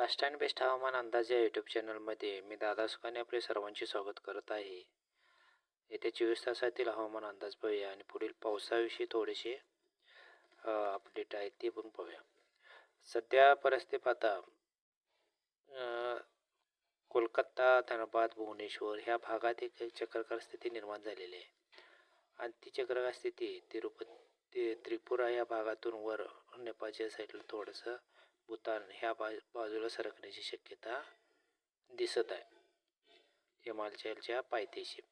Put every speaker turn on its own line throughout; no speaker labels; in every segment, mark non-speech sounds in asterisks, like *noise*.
Fast and best हवामान अंदाज या यूट्यूब चॅनलमध्ये मी दादा सुखाने आपले सर्वांचे स्वागत करत आहे. येत्या चोवीस तासातील हवामान अंदाज पाहूया आणि पुढील पावसाविषयी थोडेसे अपडेट आहेत ते पण पाहूया. सध्या परिस्थिती पाहता कोलकाता धनबाद भुवनेश्वर ह्या भागात एक चक्रकार स्थिती निर्माण झालेली आहे. आणि ती चक्रकार स्थिती तिरुपती त्रिपुरा या भागातून वर नेपाळच्या साईडला थोडंसं भूतान ह्या बा बाजूला सरकण्याची शक्यता दिसत आहे. हिमाचलच्या पायथ्याशी.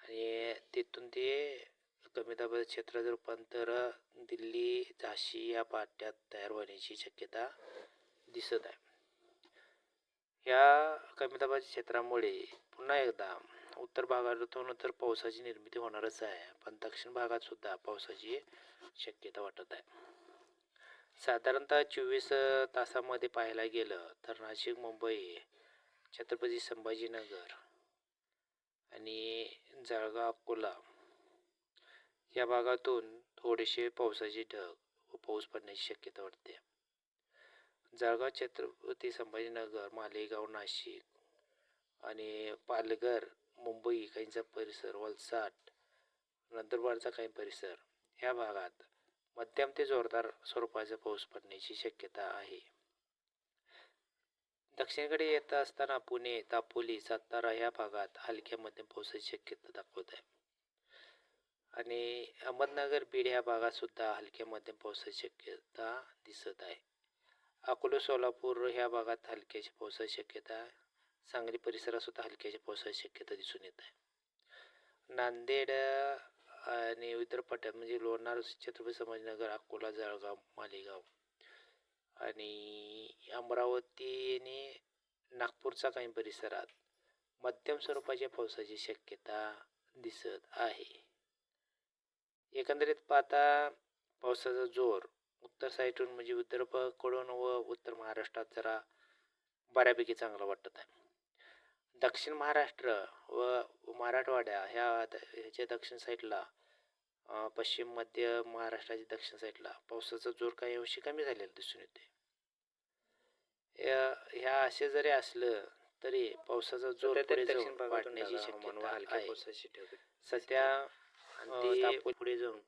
आणि तिथून ते कमी दाबाचं क्षेत्राचं रूपांतर दिल्ली झाशी या पाट्यात तयार होण्याची शक्यता दिसत आहे. ह्या कमी दाबाच्या क्षेत्रामुळे पुन्हा एकदा उत्तर भागातून तर पावसाची निर्मिती होणारच आहे पण दक्षिण भागात सुद्धा पावसाची शक्यता वाटत आहे. साधारणतः चोवीस तासामध्ये पाहायला गेलं तर नाशिक मुंबई छत्रपती संभाजीनगर आणि जळगाव अकोला या भागातून थोडेसे पावसाचे ढग व पाऊस पडण्याची शक्यता वाटते. जळगाव छत्रपती संभाजीनगर मालेगाव नाशिक आणि पालघर मुंबई काहींचा परिसर वलसाड नंदुरबारचा काही परिसर ह्या भागात मध्यम ते जोरदार स्वरूपाचा पाऊस पडण्याची शक्यता आहे. दक्षिणेकडे येत असताना पुणे दापोली सातारा या भागात हलक्या मध्यम पावसाची शक्यता दाखवत आहे. आणि अहमदनगर बीड या भागात सुद्धा हलक्या मध्यम पावसाची शक्यता दिसत आहे. अकोला सोलापूर ह्या भागात हलक्याची पावसाची शक्यता आहे सांगली परिसरात सुद्धा हलक्याच्या पावसाची शक्यता दिसून येत आहे. नांदेड आणि इतर पट्ट्यात म्हणजे लोणार छत्रपती संभाजीनगर अकोला जळगाव मालेगाव आणि अमरावती आणि नागपूरचा काही परिसरात मध्यम स्वरूपाच्या पावसाची शक्यता दिसत आहे. एकंदरीत पाहता पावसाचा जोर उत्तर साईडून म्हणजे विदर्भकडून व उत्तर महाराष्ट्रात जरा बऱ्यापैकी चांगला वाटत आहे. दक्षिण महाराष्ट्र व मराठवाड्या ह्या ह्याच्या दक्षिण साईडला पश्चिम मध्य महाराष्ट्राच्या दक्षिण साईडला पावसाचा जोर काही अंशी कमी झालेला दिसून येते ह्या असे जरी असलं तरी पावसाचा जोर पुढे जाऊन वाढण्याची शक्यता आहे. सध्या पुढे जाऊन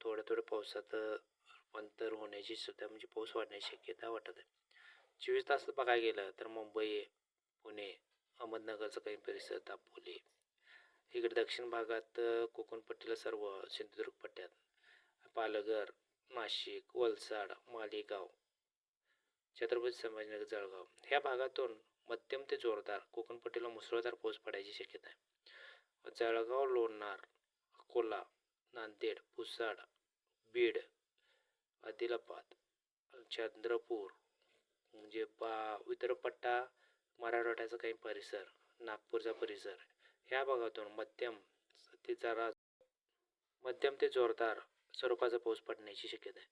थोड्या थोड्या पावसात रूपांतर होण्याची सुद्धा म्हणजे पाऊस वाढण्याची शक्यता वाटत आहे. चोवीस तास बघायला गेलं तर मुंबई पुणे अहमदनगरचा काही परिसर दापोली इकडे दक्षिण भागात कोकणपट्टीला सर्व सिंधुदुर्ग पट्ट्यात पालघर नाशिक वलसाड मालेगाव छत्रपती संभाजीनगर जळगाव ह्या भागातून मध्यम ते जोरदार कोकणपट्टीला मुसळधार पाऊस पडायची शक्यता आहे. जळगाव लोणार अकोला नांदेड पुसाड बीड आदिलाबाद चंद्रपूर म्हणजे बा विदर्भपट्टा मराठवाड्याचा काही परिसर नागपूरचा परिसर ह्या भागातून मध्यम ते जरा मध्यम ते जोरदार स्वरूपाचा पाऊस पडण्याची शक्यता आहे.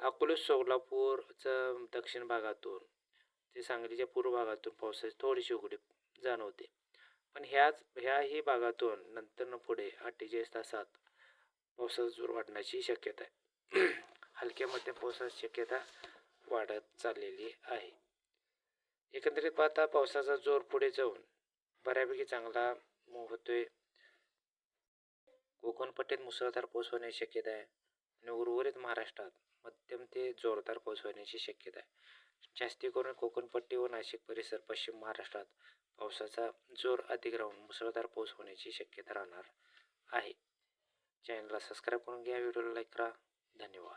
अकोले सोलापूरचं दक्षिण भागातून ते सांगलीच्या पूर्व भागातून पावसाची थोडीशी उघडी जाणवते. पण ह्याच ह्याही भागातून नंतर पुढे अठ्ठेचाळीस तासात पावसाचा जोर वाढण्याची शक्यता आहे. *clears throat* हलक्या मध्यम पावसाची शक्यता वाढत चाललेली आहे. एकंदरीत पाहता पावसाचा जोर पुढे जाऊन बऱ्यापैकी चांगला होतोय. कोकण पट्टीत मुसळधार पाऊस होण्याची शक्यता आहे आणि उर्वरित महाराष्ट्रात मध्यम ते जोरदार पाऊस होण्याची शक्यता आहे. जास्ती करून कोकणपट्टी व नाशिक परिसर पश्चिम महाराष्ट्रात पावसाचा जोर अधिक राहून मुसळधार पाऊस होण्याची शक्यता राहणार आहे. चॅनलला सबस्क्राईब करून घ्या व्हिडिओला लाईक करा. धन्यवाद.